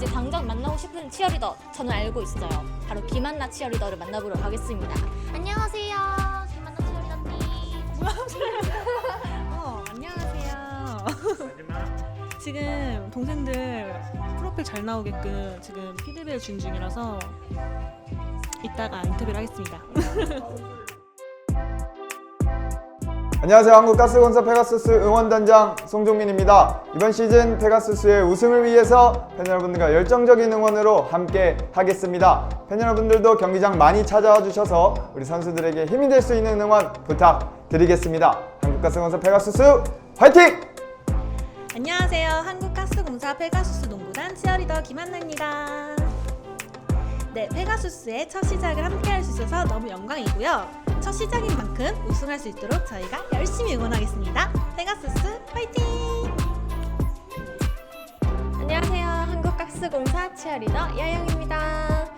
이제 당장 만나고 싶은 치어리더 저는 알고 있어요. 바로 김한나 치어리더를 만나보러 가겠습니다. 안녕하세요, 김한나 치어리더님. 어, 안녕하세요. 지금 동생들 프로필 잘 나오게끔 지금 피드백 준 중이라서 이따가 인터뷰를 하겠습니다. 안녕하세요. 한국가스공사 페가수스 응원단장 송종민입니다. 이번 시즌 페가수스의 우승을 위해서 팬 여러분들과 열정적인 응원으로 함께 하겠습니다. 팬 여러분들도 경기장 많이 찾아와 주셔서 우리 선수들에게 힘이 될 수 있는 응원 부탁드리겠습니다. 한국가스공사 페가수스 화이팅! 안녕하세요. 한국가스공사 페가수스 농구단 치어리더 김한나입니다. 네, 페가수스의 첫 시작을 함께 할 수 있어서 너무 영광이고요. 첫 시작인 만큼 우승할 수 있도록 저희가 열심히 응원하겠습니다. 페가수스 화이팅! 안녕하세요, 한국가스공사 치어리더 야영입니다.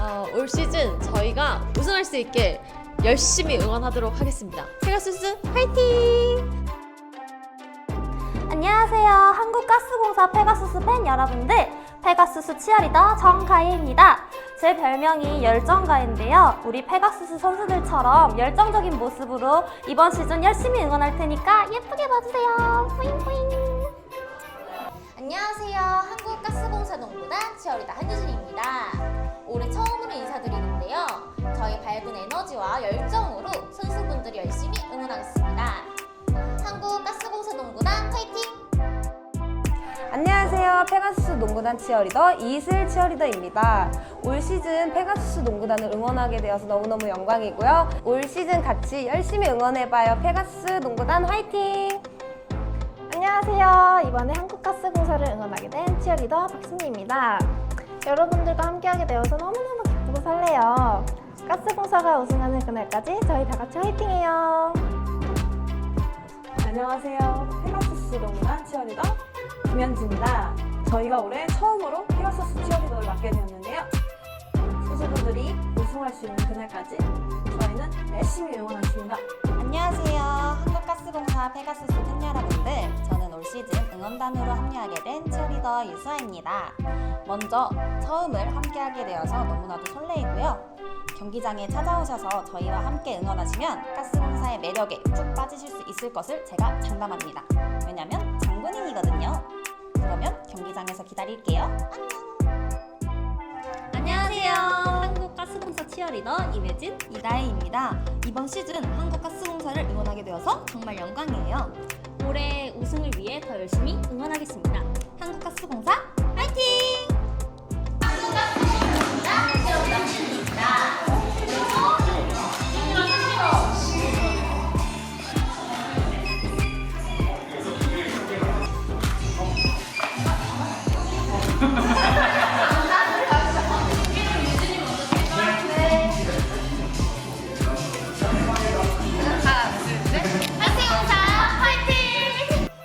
어, 올 시즌 저희가 우승할 수 있게 열심히 응원하도록 하겠습니다. 페가수스 화이팅! 안녕하세요. 한국가스공사 페가수스 팬 여러분들. 페가수스 치어리더 정가희입니다. 제 별명이 열정가인데요. 우리 페가수스 선수들처럼 열정적인 모습으로 이번 시즌 열심히 응원할 테니까 예쁘게 봐주세요. 뿌잉뿌잉. 안녕하세요. 한국가스공사 농구단 치어리더 한유진입니다. 올해 처음으로 인사드리는데요. 저희 밝은 에너지와 열정으로 선수분들이 열심히 응원하겠습니다. 한국가스공사 농구단 파이팅! 안녕하세요. 페가수스 농구단 치어리더 이슬 치어리더입니다. 올 시즌 페가수스 농구단을 응원하게 되어서 너무너무 영광이고요. 올 시즌 같이 열심히 응원해봐요. 페가수스 농구단 화이팅! 안녕하세요. 이번에 한국가스공사를 응원하게 된 치어리더 박승미입니다. 여러분들과 함께하게 되어서 너무너무 기쁘고 설레요. 가스공사가 우승하는 그날까지 저희 다 같이 화이팅해요. 안녕하세요. 페가수스 농구단 치어리더 김현지입니다. 저희가 올해 처음으로 페가수스 치어리더를 맡게 되었는데요. 선수분들이 우승할 수 있는 그날까지 저희는 열심히 응원하겠습니다. 안녕하세요. 한국가스공사 페가수스 팬 여러분들. 저는 올 시즌 응원단으로 합류하게 된 치어리더 유수아입니다. 먼저 처음을 함께하게 되어서 너무나도 설레이고요. 경기장에 찾아오셔서 저희와 함께 응원하시면 가스공사의 매력에 푹 빠지실 수 있을 것을 제가 장담합니다. 왜냐면 장군인이거든요. 그러면 경기장에서 기다릴게요. 안녕하세요. 한국가스공사 치어리더 이매진 이다혜입니다. 이번 시즌 한국가스공사를 응원하게 되어서 정말 영광이에요. 올해 우승을 위해 더 열심히 응원하겠습니다. 한국가스공사 파이팅!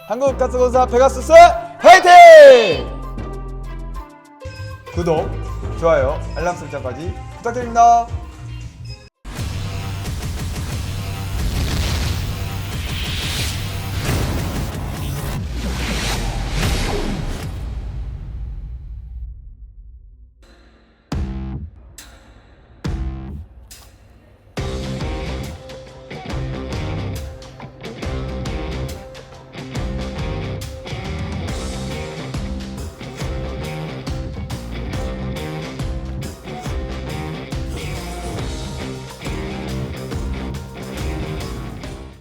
한국가스공사 페가수스 화이팅! 구독, 좋아요, 알람 설정까지 부탁드립니다.